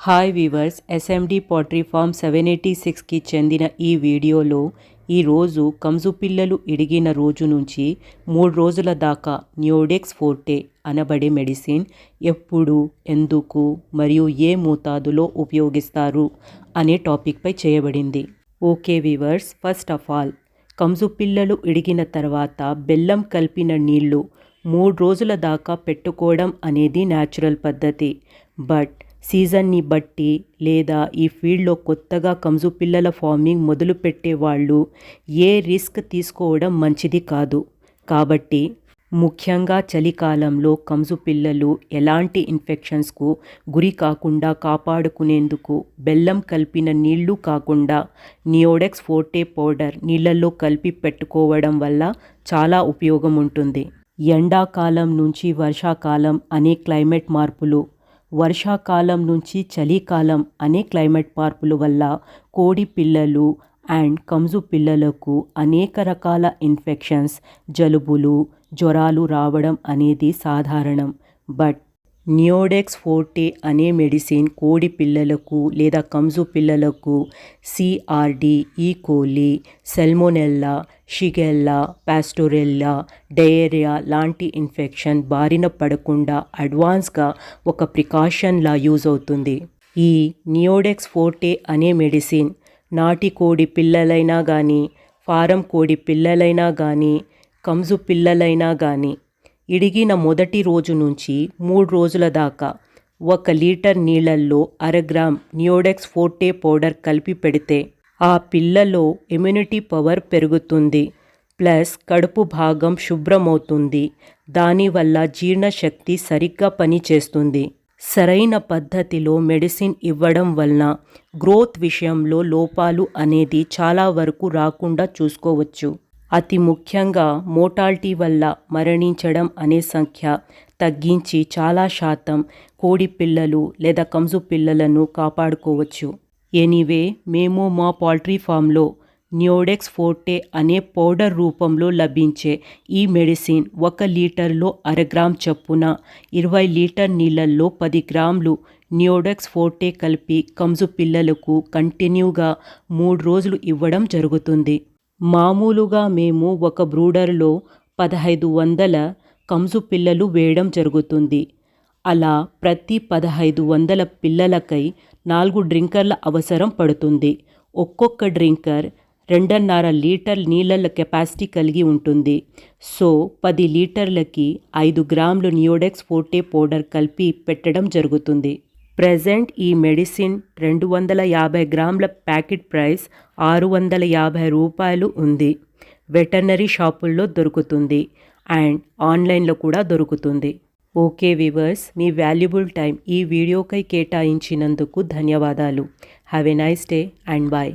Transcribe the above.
Hi viewers SMD poultry farm seven eighty సిక్స్కి చెందిన ఈ వీడియోలో ఈరోజు కంజు పిల్లలు ఇడిగిన రోజు నుంచి మూడు రోజుల దాకా న్యూడెక్స్ ఫోర్టే అనబడే మెడిసిన్ ఎప్పుడు ఎందుకు మరియు ఏ మోతాదులో ఉపయోగిస్తారు అనే టాపిక్పై చేయబడింది. Okay viewers first of all కంజు పిల్లలు ఇడిగిన తర్వాత బెల్లం కలిపిన నీళ్ళు మూడు రోజుల దాకా పెట్టుకోవడం అనేది న్యాచురల్ పద్ధతి. బట్ సీజన్ని బట్టి లేదా ఈ ఫీల్డ్లో కొత్తగా కంజు పిల్లల ఫార్మింగ్ మొదలుపెట్టే వాళ్ళు ఏ రిస్క్ తీసుకోవడం మంచిది కాదు. కాబట్టి ముఖ్యంగా చలికాలంలో కంజు పిల్లలు ఎలాంటి ఇన్ఫెక్షన్స్కు గురి కాకుండా కాపాడుకునేందుకు బెల్లం కలిపిన నీళ్ళు కాకుండా నియోడెక్స్ ఫోర్టే పౌడర్ నీళ్ళల్లో కలిపి పెట్టుకోవడం వల్ల చాలా ఉపయోగం ఉంటుంది. ఎండాకాలం నుంచి వర్షాకాలం అనే క్లైమేట్ మార్పులు వర్షాకాలం నుంచి చలికాలం అనే క్లైమేట్ మార్పుల వల్ల కోడి పిల్లలు అండ్ కంజు పిల్లలకు అనేక రకాల ఇన్ఫెక్షన్స్ జలుబులు జ్వరాలు రావడం అనేది సాధారణం. బట్ నియోడెక్స్ ఫోర్టే అనే మెడిసిన్ కోడి పిల్లలకు లేదా కంజు పిల్లలకు CRD E coli salmonella shigella pasteurella diarrhoea లాంటి ఇన్ఫెక్షన్ బారిన పడకుండా అడ్వాన్స్గా ఒక ప్రికాషన్లా యూజ్ అవుతుంది. ఈ నియోడెక్స్ ఫోర్టే అనే మెడిసిన్ నాటి కోడి పిల్లలైనా కానీ ఫారం కోడి పిల్లలైనా కానీ కంజు పిల్లలైనా కానీ ఇడిగిన మొదటి రోజు నుంచి మూడు రోజుల దాకా ఒక లీటర్ నీళ్ళల్లో అరగ్రామ్ నియోడెక్స్ ఫోర్టే పౌడర్ కలిపి పెడితే ఆ పిల్లలో ఇమ్యూనిటీ పవర్ పెరుగుతుంది ప్లస్ కడుపు భాగం శుభ్రమవుతుంది దానివల్ల జీర్ణశక్తి సరిగ్గా పనిచేస్తుంది. సరైన పద్ధతిలో మెడిసిన్ ఇవ్వడం వలన గ్రోత్ విషయంలో లోపాలు అనేది చాలా వరకు రాకుండా చూసుకోవచ్చు. అతి ముఖ్యంగా మోటాలిటీ వల్ల మరణించడం అనే సంఖ్య తగ్గించి చాలా శాతం కోడి పిల్లలు లేదా కంజు పిల్లలను కాపాడుకోవచ్చు. ఎనీవే మేము మా పౌల్ట్రీ ఫామ్లో న్యోడెక్స్ ఫోర్టే అనే పౌడర్ రూపంలో లభించే ఈ మెడిసిన్ ఒక లీటర్లో అరగ్రామ్ చొప్పున ఇరవై లీటర్ నీళ్ళల్లో పది గ్రాములు న్యోడెక్స్ ఫోర్టే కలిపి కంజు పిల్లలకు కంటిన్యూగా మూడు రోజులు ఇవ్వడం జరుగుతుంది. మామూలుగా మేము ఒక బ్రూడర్లో పదహైదు వందల కంజు పిల్లలు వేయడం జరుగుతుంది. అలా ప్రతి పదహైదు వందల పిల్లలకై నాలుగు డ్రింకర్ల అవసరం పడుతుంది. ఒక్కొక్క డ్రింకర్ రెండున్నర లీటర్ నీళ్ళ కెపాసిటీ కలిగి ఉంటుంది. సో పది లీటర్లకి ఐదు గ్రాములు నియోడెక్స్ ఫోర్టే పౌడర్ కలిపి పెట్టడం జరుగుతుంది. ప్రజెంట్ ఈ మెడిసిన్ రెండు వందల యాభై గ్రాముల ప్యాకెట్ ప్రైస్ ఆరు వందల యాభై రూపాయలు ఉంది. వెటర్నరీ షాపుల్లో దొరుకుతుంది అండ్ ఆన్లైన్లో కూడా దొరుకుతుంది. ఓకే వివర్స్ మీ వాల్యుబుల్ టైం ఈ వీడియోకై కేటాయించినందుకు ధన్యవాదాలు. Have a nice day and bye.